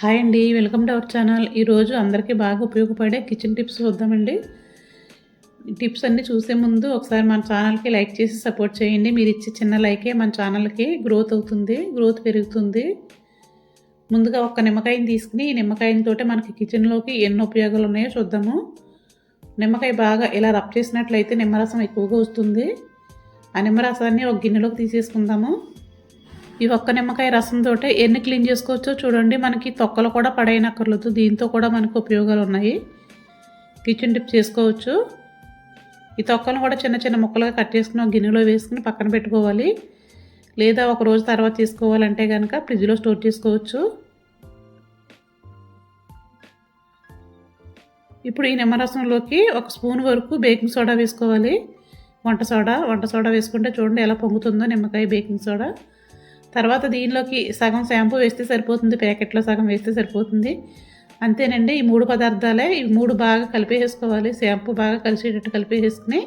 Hi అండి welcome to our channel. ఈరోజు అందరికీ బాగా ఉపయోగపడే కిచెన్ టిప్స్ చూద్దామండి. టిప్స్ అన్నీ చూసే ముందు ఒకసారి మన ఛానల్కి లైక్ చేసి సపోర్ట్ చేయండి. మీరు ఇచ్చే చిన్న లైకే మన ఛానల్కి గ్రోత్ అవుతుంది గ్రోత్ పెరుగుతుంది. ముందుగా ఒక నిమ్మకాయని తీసుకుని ఈ నిమ్మకాయతో మనకి కిచెన్లోకి ఎన్ని ఉపయోగాలు ఉన్నాయో చూద్దాము. నిమ్మకాయ బాగా ఇలా రబ్ చేసినట్లయితే నిమ్మరసం ఎక్కువగా వస్తుంది. ఆ నిమ్మరసాన్ని ఒక గిన్నెలోకి తీసేసుకుందాము. ఈ ఒక్క నిమ్మకాయ రసంతో ఎన్ని క్లీన్ చేసుకోవచ్చో చూడండి. మనకి తొక్కలు కూడా పడైనక్కర్లేదు. దీంతో కూడా మనకు ఉపయోగాలు ఉన్నాయి. కిచెన్ టిప్ చేసుకోవచ్చు. ఈ తొక్కలను కూడా చిన్న చిన్న ముక్కలుగా కట్ చేసుకుని ఒక గిన్నెలో వేసుకుని పక్కన పెట్టుకోవాలి. లేదా ఒక రోజు తర్వాత తీసుకోవాలంటే కనుక ఫ్రిడ్జ్లో స్టోర్ చేసుకోవచ్చు. ఇప్పుడు ఈ నిమ్మరసంలోకి ఒక స్పూన్ వరకు బేకింగ్ సోడా వేసుకోవాలి. వంట సోడా వంట సోడా వేసుకుంటే చూడండి ఎలా పొంగుతుందో నిమ్మకాయ బేకింగ్ సోడా. తర్వాత దీనిలోకి సగం షాంపూ వేస్తే సరిపోతుంది ప్యాకెట్లో సగం వేస్తే సరిపోతుంది. అంతేనండి ఈ మూడు పదార్థాలే ఈ మూడు బాగా కలిపేసుకోవాలి షాంపూ బాగా కలిసేటట్టు కలిపేసుకుని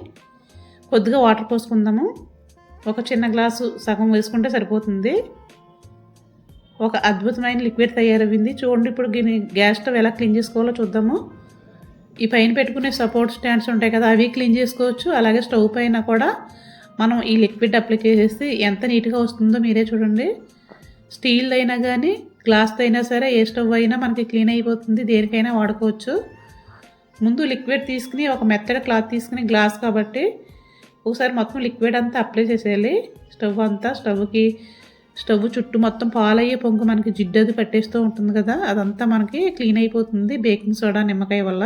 కొద్దిగా వాటర్ పోసుకుందాము. ఒక చిన్న గ్లాసు సగం వేసుకుంటే సరిపోతుంది. ఒక అద్భుతమైన లిక్విడ్ తయారయ్యింది. చూడండి ఇప్పుడు దీన్ని గ్యాస్ స్టవ్ ఎలా క్లీన్ చేసుకోవాలో చూద్దాము. ఈ పైన పెట్టుకునే సపోర్ట్ స్టాండ్స్ ఉంటాయి కదా అవి క్లీన్ చేసుకోవచ్చు. అలాగే స్టవ్ పైన కూడా మనం ఈ లిక్విడ్ అప్లై చేసేసి ఎంత నీట్గా వస్తుందో మీరే చూడండి. స్టీల్ అయినా కానీ గ్లాస్ అయినా సరే ఏ స్టవ్ అయినా మనకి క్లీన్ అయిపోతుంది. దేనికైనా వాడుకోవచ్చు. ముందు లిక్విడ్ తీసుకుని ఒక మెత్తడి క్లాత్ తీసుకుని గ్లాస్ కాబట్టి ఒకసారి మొత్తం లిక్విడ్ అంతా అప్లై చేసేయాలి. స్టవ్ అంతా స్టవ్కి స్టవ్ చుట్టూ మొత్తం పాలయ్యే పొంగు మనకి జిడ్డు అది పట్టేస్తూ ఉంటుంది కదా అదంతా మనకి క్లీన్ అయిపోతుంది బేకింగ్ సోడా నిమ్మకాయ వల్ల.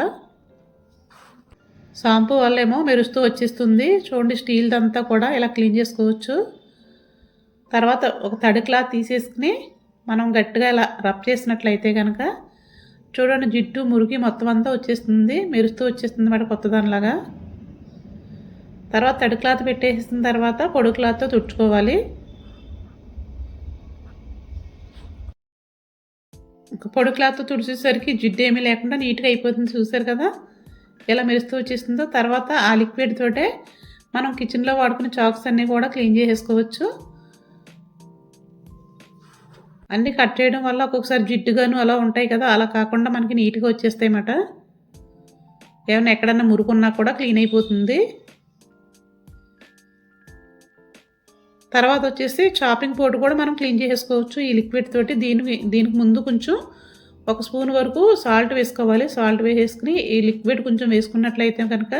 షాంపూ వల్ల ఏమో మెరుస్తూ వచ్చేస్తుంది. చూడండి స్టీల్దంతా కూడా ఇలా క్లీన్ చేసుకోవచ్చు. తర్వాత ఒక తడి క్లాత్ తీసేసుకుని మనం గట్టిగా ఇలా రబ్ చేసినట్లయితే కనుక చూడండి జిడ్డు మురికి మొత్తం అంతా వచ్చేస్తుంది. మెరుస్తూ వచ్చేస్తుంది మాట కొత్త దానిలాగా తర్వాత తడి క్లాత్ పెట్టేసిన తర్వాత పొడి క్లాత్తో తుడుచుకోవాలి. పొడి క్లాత్తో తుడిచేసరికి జిడ్డు ఏమీ లేకుండా నీట్గా అయిపోతుంది. చూసారు కదా? ఎలా మెరుస్తూ వచ్చేసిందో తర్వాత ఆ లిక్విడ్ తోటే మనం కిచెన్లో వాడుకునే చాక్స్ అన్నీ కూడా క్లీన్ చేసేసుకోవచ్చు. అన్నీ కట్ చేయడం వల్ల ఒక్కొక్కసారి జిడ్డుగాను అలా ఉంటాయి కదా అలా కాకుండా మనకి నీట్గా వచ్చేస్తాయి అన్నమాట. ఏమైనా ఎక్కడన్నా మురుకున్నా కూడా క్లీన్ అయిపోతుంది. తర్వాత వచ్చేసి చాపింగ్ బోర్డు కూడా మనం క్లీన్ చేసుకోవచ్చు ఈ లిక్విడ్ తోటి. దీని దీనికి ముందు కొంచెం ఒక స్పూన్ వరకు సాల్ట్ వేసుకోవాలి. సాల్ట్ వేసేసుకుని ఈ లిక్విడ్ కొంచెం వేసుకున్నట్లయితే కనుక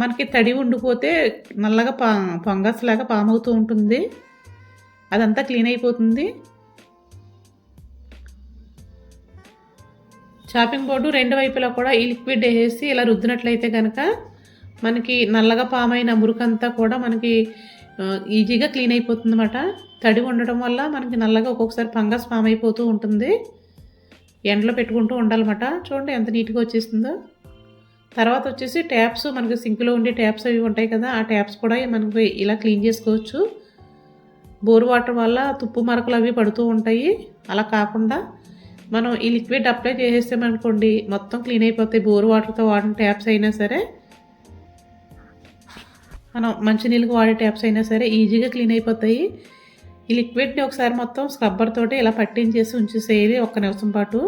మనకి తడి ఉండిపోతే నల్లగా పా ఫంగస్ లాగా పామవుతూ ఉంటుంది. అదంతా క్లీన్ అయిపోతుంది. చాపింగ్ బోర్డు రెండు వైపులా కూడా ఈ లిక్విడ్ వేసేసి ఇలా రుద్దినట్లయితే కనుక మనకి నల్లగా పామైన మురుకంతా కూడా మనకి ఈజీగా క్లీన్ అయిపోతుంది అన్నమాట తడి ఉండటం వల్ల మనకి నల్లగా ఒక్కొక్కసారి ఫంగస్ పామ్ అయిపోతూ ఉంటుంది. ఎండలో పెట్టుకుంటూ ఉండాలన్నమాట. చూడండి ఎంత నీట్గా వచ్చేస్తుందో. తర్వాత వచ్చేసి ట్యాప్స్ మనకి సింక్లో ఉండే ట్యాప్స్ అవి ఉంటాయి కదా ఆ ట్యాప్స్ కూడా మనకి ఇలా క్లీన్ చేసుకోవచ్చు. బోర్ వాటర్ వల్ల తుప్పు మరకలు అవి పడుతూ ఉంటాయి. అలా కాకుండా మనం ఈ లిక్విడ్ అప్లై చేసేసామనుకోండి మొత్తం క్లీన్ అయిపోతాయి బోర్ వాటర్తో వాడిన ట్యాప్స్ అయినా సరే మనం మంచినీళ్ళకి వాడే ట్యాప్స్ అయినా సరే ఈజీగా క్లీన్ అయిపోతాయి. ఈ లిక్విడ్ని ఒకసారి మొత్తం స్క్రబ్బర్ తోటి ఇలా పట్టించేసి ఉంచేసేయాలి ఒక్క నిమిషం పాటు.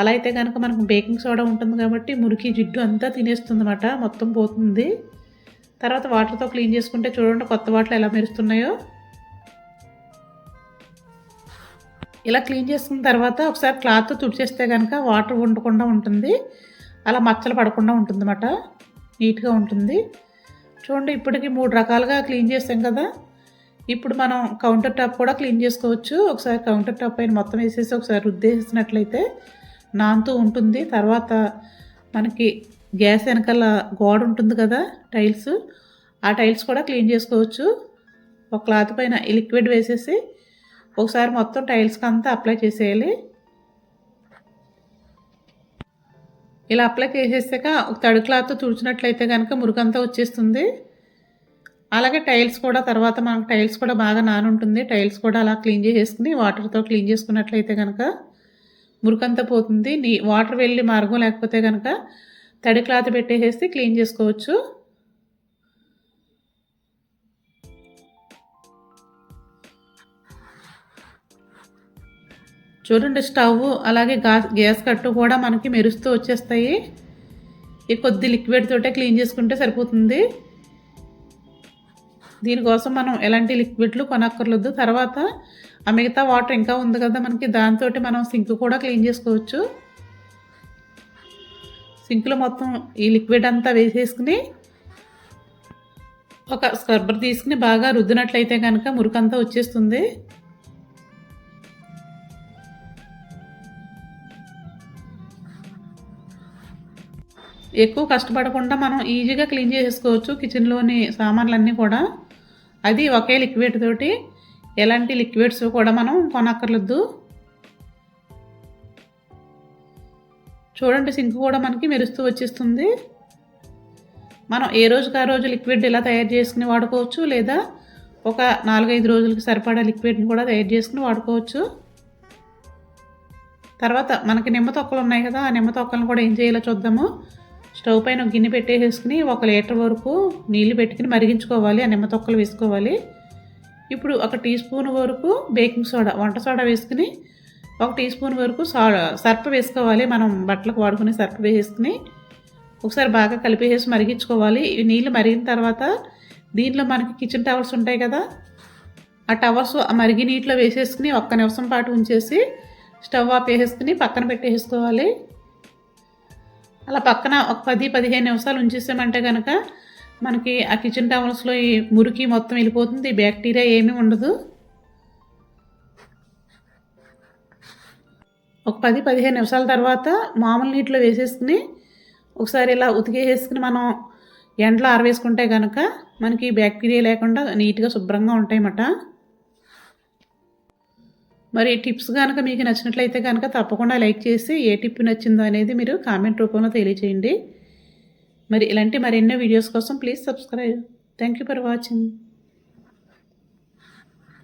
అలా అయితే కనుక మనకు బేకింగ్ సోడా ఉంటుంది కాబట్టి మురికి జిడ్డు అంతా తినేస్తుంది అనమాట మొత్తం పోతుంది. తర్వాత వాటర్తో క్లీన్ చేసుకుంటే చూడండి కొత్త వాటర్ ఎలా మెరుస్తున్నాయో. ఇలా క్లీన్ చేసుకున్న తర్వాత ఒకసారి క్లాత్ తుడిచేస్తే కనుక వాటర్ ఉండకుండా ఉంటుంది. అలా మచ్చలు పడకుండా ఉంటుంది అన్నమాట నీట్గా ఉంటుంది. చూడండి ఇప్పటికి మూడు రకాలుగా క్లీన్ చేస్తాం కదా. ఇప్పుడు మనం కౌంటర్ టాప్ కూడా క్లీన్ చేసుకోవచ్చు. ఒకసారి కౌంటర్ టాప్ పైన మొత్తం వేసేసి ఒకసారి రుద్దేసినట్లయితే నాంతూ ఉంటుంది. తర్వాత మనకి గ్యాస్ వెనకాల గోడ ఉంటుంది కదా టైల్స్ ఆ టైల్స్ కూడా క్లీన్ చేసుకోవచ్చు. ఒక క్లాత్ పైన లిక్విడ్ వేసేసి ఒకసారి మొత్తం టైల్స్కి అంతా అప్లై చేసేయాలి. ఇలా అప్లై చేసేసాక ఒక తడి క్లాత్ తుడిచినట్లయితే కనుక మురుగంతా వచ్చేస్తుంది. అలాగే టైల్స్ కూడా తర్వాత మనకు టైల్స్ కూడా బాగా నానుంటుంది. టైల్స్ కూడా అలా క్లీన్ చేసేసుకుని వాటర్తో క్లీన్ చేసుకున్నట్లయితే కనుక మురికంతా పోతుంది. నీ వాటర్ వెళ్ళి మార్గం లేకపోతే కనుక తడి క్లాత్ పెట్టేసేసి క్లీన్ చేసుకోవచ్చు. చూడండి స్టవ్ అలాగే గ్యాస్ గ్యాస్ కట్టు కూడా మనకి మెరుస్తూ వచ్చేస్తాయి. ఈ కొద్ది లిక్విడ్ తోటే క్లీన్ చేసుకుంటే సరిపోతుంది. దీనికోసం మనం ఎలాంటి లిక్విడ్లు కొనక్కర్లేదు. తర్వాత ఆ మిగతా వాటర్ ఇంకా ఉంది కదా మనకి దాంతో మనం సింక్ కూడా క్లీన్ చేసుకోవచ్చు. సింక్లో మొత్తం ఈ లిక్విడ్ అంతా వేసేసుకుని ఒక స్క్రబ్బర్ తీసుకుని బాగా రుద్దినట్లయితే కనుక మురికంతా వచ్చేస్తుంది. ఎక్కువ కష్టపడకుండా మనం ఈజీగా క్లీన్ చేసుకోవచ్చు కిచెన్లోని సామాన్లన్నీ కూడా. అది ఒకే లిక్విడ్ తోటి ఎలాంటి లిక్విడ్స్ కూడా మనం కొనక్కర్లేదు. చూడండి సింక్ కూడా మనకి మెరుస్తూ వచ్చేస్తుంది. మనం ఏ రోజుకి ఆ రోజు లిక్విడ్ ఇలా తయారు చేసుకుని వాడుకోవచ్చు లేదా ఒక నాలుగైదు రోజులకి సరిపడా లిక్విడ్ని కూడా తయారు చేసుకుని వాడుకోవచ్చు. తర్వాత మనకి నిమ్మ తొక్కలు ఉన్నాయి కదా ఆ నిమ్మ తొక్కలను కూడా ఏం చేయాలో చూద్దాము. స్టవ్ పైన ఒక గిన్నె పెట్టేసుకుని ఒక లీటర్ వరకు నీళ్ళు పెట్టుకుని మరిగించుకోవాలి ఆ నిమ్మ తొక్కలు వేసుకోవాలి. ఇప్పుడు ఒక టీ స్పూన్ వరకు బేకింగ్ సోడా వంట సోడా వేసుకుని ఒక టీ స్పూన్ వరకు సా సర్ప వేసుకోవాలి. మనం బట్టలకు వాడుకునే సర్ప వేసేసుకుని ఒకసారి బాగా కలిపేసి మరిగించుకోవాలి. నీళ్ళు మరిగిన తర్వాత దీంట్లో మనకి కిచెన్ టవర్స్ ఉంటాయి కదా ఆ టవర్స్ ఆ మరిగి నీటిలో వేసేసుకుని ఒక్క నిమిషం పాటు ఉంచేసి స్టవ్ ఆపేసేసుకుని పక్కన పెట్టేసుకోవాలి. అలా పక్కన ఒక పది పదిహేను నిమిషాలు ఉంచేసామంటే కనుక మనకి ఆ కిచెన్ టవల్స్లో ఈ మురికి మొత్తం వెళ్ళిపోతుంది. బ్యాక్టీరియా ఏమీ ఉండదు. ఒక పది పదిహేను నిమిషాల తర్వాత మామూలు నీటిలో వేసేసుకుని ఒకసారి ఇలా ఉతికేసేసుకుని మనం ఎండలో ఆరవేసుకుంటే కనుక మనకి బ్యాక్టీరియా లేకుండా నీట్గా శుభ్రంగా ఉంటాయన్నమాట. మరి టిప్స్ కనుక మీకు నచ్చినట్లయితే కనుక తప్పకుండా లైక్ చేసి ఏ టిప్ నచ్చిందో అనేది మీరు కామెంట్ రూపంలో తెలియచేయండి. మరి ఇలాంటి మరెన్నో వీడియోస్ కోసం please subscribe. Thank you for watching.